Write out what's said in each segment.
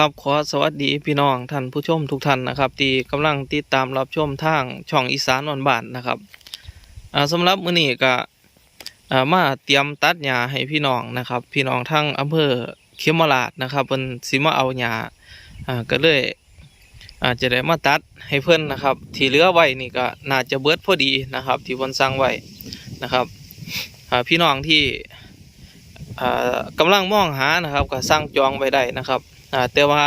ครับขอสวัสดีพี่น้องท่านผู้ชมทุกท่านนะครับที่กำลังติดตามรับชมทางช่องอีสานนอนบ้านนะครับอ่าสำหรับมื้อนี้ก็มาเตรียมตัดหญ้าให้พี่น้องนะครับ พี่น้องทั้งอำเภอเขมราชนะครับเพิ่นสิมาเอาหญ้าก็เลยอาจจะได้มาตัดให้เพิ่อนนะครับ ที่เหลือไว้นี่ก็น่าจะเบิดพอดีนะครับ ที่เพิ่นสั่งไว้นะครับพี่น้องที่อ่ากำลังมองหานะครับก็สั่งจองไว้ได้นะครับ แต่ว่า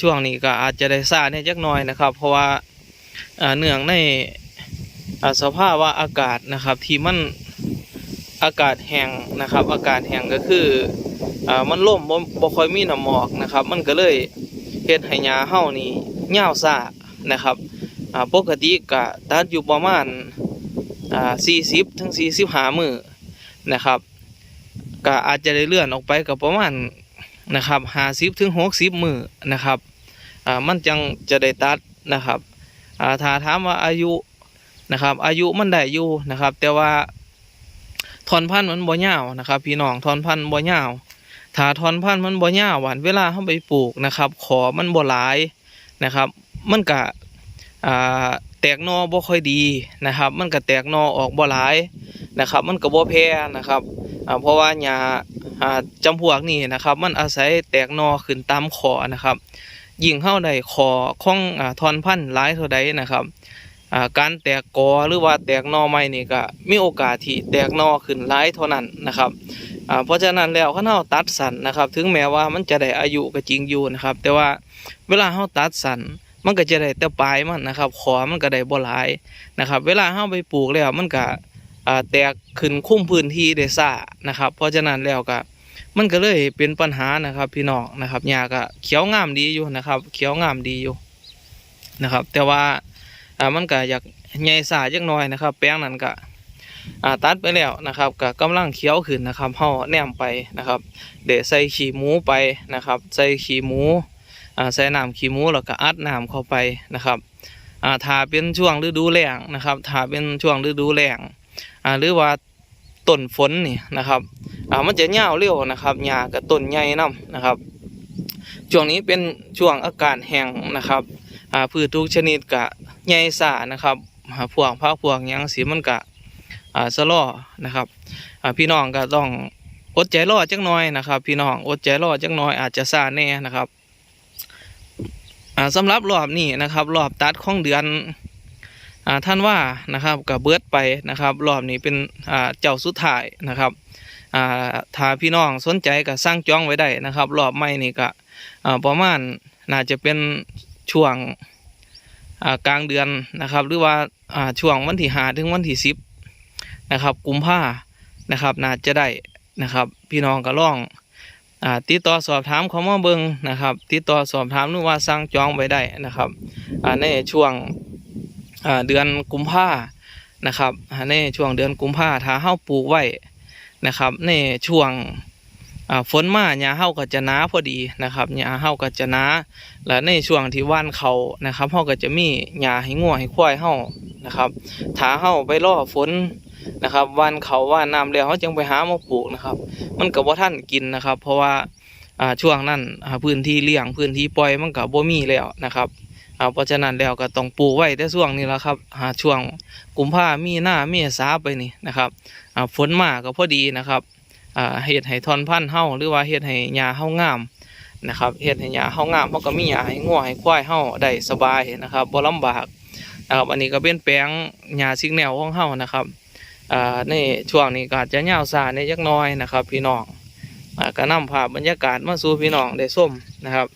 ช่วงนี้ก็อาจจะได้ซาเนี่ยจักหน่อยนะครับ เพราะว่าเนื่องในสภาพว่าอากาศนะครับที่มันอากาศแห้งนะครับ อากาศแห้งก็คืออมันล่มบ่ค่อยมีน้ำหมอกนะครับ มันก็เลยเฮ็ดให้หญ้าเฮานี่ยาวซ่านะครับปกติก็ตัดอยู่ประมาณอ่า40ถึง45มื้อนะครับก็อาจจะได้เลื่อนออกไปก็ประมาณ นะครับหาสิบถึงหกสิบมือนะครับอ่ามันจังจะได้ตัดนะครับอ่าถ้าถามว่าอายุนะครับ อายุมันได้อยู่นะครับ แต่ว่าทอนพันธุ์มันบ่ยาวนะครับ พี่น้องทอนพันธุ์บ่ยาวถ้าทอนพันธุ์มันบ่ยาวหวานเวลาเฮาไปปลูกนะครับ ขอมันบ่หลายนะครับ มันก็อ่าแตกนอบ่ค่อยดีนะครับ มันก็แตกนอออกบ่หลายนะครับ มันก็บ่แพร่นะครับ อ่าเพราะว่าหญ้าอ่าจำพวกนี้นะครับ มันอาศัยแตกนอขึ้นตามขอนะครับยิ่งเข้าได้อของอ่าทอนพันธุ์หลายเท่าใดนะครับอ่าการแตกกอหรือว่าแตกนอใหม่นี่ก็มีโอกาสที่แตกนอขึ้นหลายเท่านั้นนะครับอ่าเพราะฉะนั้นแล้วเขาเราตัดสันนะครับ ถึงแม้ว่ามันจะได้อายุก็จริงอยู่นะครับ แต่ว่าเวลาเขาตัดสันมันก็จะได้แต่ปลายมันนะครับขอมันก็ได้บ่หลายนะครับ เวลาเขาไปปลูกแล้วมันก็ แตกขึ้นคุ้มพื้นที่ได้ซ่านะครับ เพราะฉะนั้นแล้วก็มันก็เลยเป็นปัญหานะครับ พี่น้องนะครับหญ้าก็เขียวงามดีอยู่นะครับ เขียวงามดีอยู่นะครับ แต่ว่าอ่ามันก็อยากใหญ่ซ่าจักหน่อยนะครับ แปลงนั้นก็อ่าตัดไปแล้วนะครับก็กำลังเขียวขึ้นนะครับเฮาแนมไปนะครับ เดี๋ยวใส่ขี้หมูไปนะครับ ใส่ขี้หมูอ่าใส่น้ำขี้หมูแล้วก็อัดน้ำเข้าไปนะครับอ่าถ้าเป็นช่วงฤดูแล้งนะครับถ้าเป็นช่วงฤดูแล้ง อ่าหรือว่าต้นฝนนี่นะครับอ่ามันจะยวเร็วนะครับหญ้ากับต้นใหญ่นํนะครับช่วงนี้เป็นช่วงอากาศแห้งนะครับอ่าพืชทุกชนิดกะใหญ่ซ่านะครับอ่าพวกพักพวกหยังสีมันกะอ่าสะลอนะครับอ่าพี่น้องก็ต้องอดใจรอจักหน่อยนะครับ พี่น้องอดใจรอจักหน่อยอาจจะซ่าแน่นะครับอ่าสำหรับรอบนี้นะครับ รอบตัดของเดือน ท่านว่านะครับกับเบิร์ดไปนะครับ รอบนี้เป็นเจ้าสุดท้ายนะครับถ้าพี่น้องสนใจก็สร้างจองไว้ได้นะครับ รอบใหม่นี่ก็ประมาณน่าจะเป็นช่วงกลางเดือนนะครับ หรือว่าช่วงวันที่หาถึงวันที่สิบนะครับกุมภานะครับน่าจะได้นะครับ พี่น้องก็ลองอ่าติดต่อสอบถามเขามาเบิงนะครับ ติดต่อสอบถามหรือว่าสร้างจองไว้ได้นะครับในช่วง เดือนกุมภานะครับในช่วงเดือนกุมภาถ้าเฮาปลูกไว้นะครับ ในช่วงฝนมาหญ้าเฮาก็จะหนาพอดีนะครับหญ้าเฮาก็จะหนาและในช่วงที่ว่านเขานะครับเฮาก็จะมีหญ้าให้งัวให้ควายเฮานะครับถ้าเฮาไปรอฝนนะครับว่านเขาว่านน้ำแล้วเฮาจึงไปหามาปลูกนะครับ มันก็บ่ทันกินนะครับ เพราะว่าช่วงนั้นพื้นที่เลี้ยงพื้นที่ปล่อยมันก็บ่มีแล้วนะครับ อ่าเพราะฉะนั้นแล้วก็ต้องปลูกไว้แต่ช่วงนี้แหละครับหาช่วงกุมภามีหน้าเมษาไปนี่นะครับอ่าฝนมาก็พอดีนะครับอ่าเฮ็ดให้ทอนพันธุ์เฮาหรือว่าเฮ็ดให้หญ้าเฮางามนะครับเฮ็ดให้หญ้าเฮางามเฮาะก็มีหญ้าให้งัวให้ควายเฮาได้สบายนะครับบ่ลำบากนะครับอันนี้ก็เป็นแปลงหญ้าซิกแนวของเฮานะครับอ่าในช่วงนี้ก็จจะยาวซาในจักน้อยนะครับ พี่น้องก็นำภาพบรรยากาศมาสู่พี่น้องได้ชมนะครับ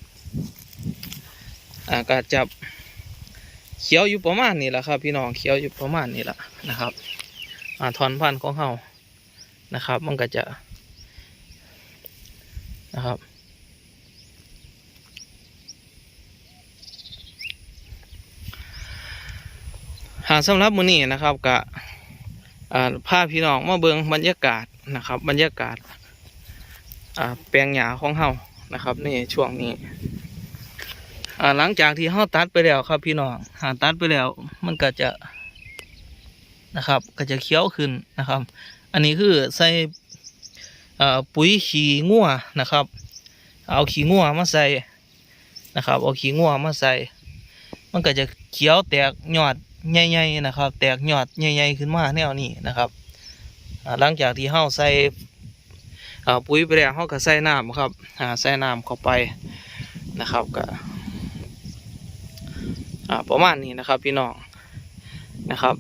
อ่าก็จะเขียวอยู่ประมาณนี้แหละครับ พี่น้องเขียวอยู่ประมาณนี้แหละนะครับอ่าทอนพันธุ์ของเฮานะครับ มันก็จะนะครับหาสำหรับมื้อนี้นะครับก็อ่าพพี่น้องมาเบิงบรรยากาศนะครับ บรรยากาศแปลงหญ้าของเฮานะครับในช่วงนี้ หลังจากที่เขาตัดไปแล้วครับ พี่น้องหาตัดไปแล้ว มันก็จะนะครับ ก็จะเขียวขึ้นนะครับ อันนี้คือใส่ปุ๋ยขี้งัวนะครับ เอาขี้งัวมาใส่นะครับ เอาขี้งัวมาใส่ มันก็จะเขียวแตกยอดใหญ่ๆนะครับ แตกยอดใหญ่ๆขึ้นมาแนวนี้นะครับหลังจากที่เฮาใส่ปุ๋ยไปแล้วเฮาก็ใส่น้ำครับใส่น้ำเข้าไปนะครับก็ อ่าประมาณนี้นะครับพี่น้องนะครับ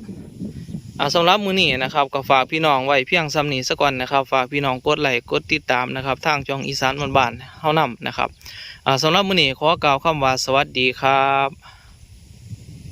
อ่าสำหรับมือนี้นะครับก็ฝากพี่น้องไว้เพียงซ้ำนี้สัก่อนนะครับ ฝากพี่น้องกดไลค์กดติดตามนะครับ ทางจองอีสานบ้านๆเฮานํนะครับอ่าสำหรับมือนี้ขอกล่าวคำว่าสวัสดีครับ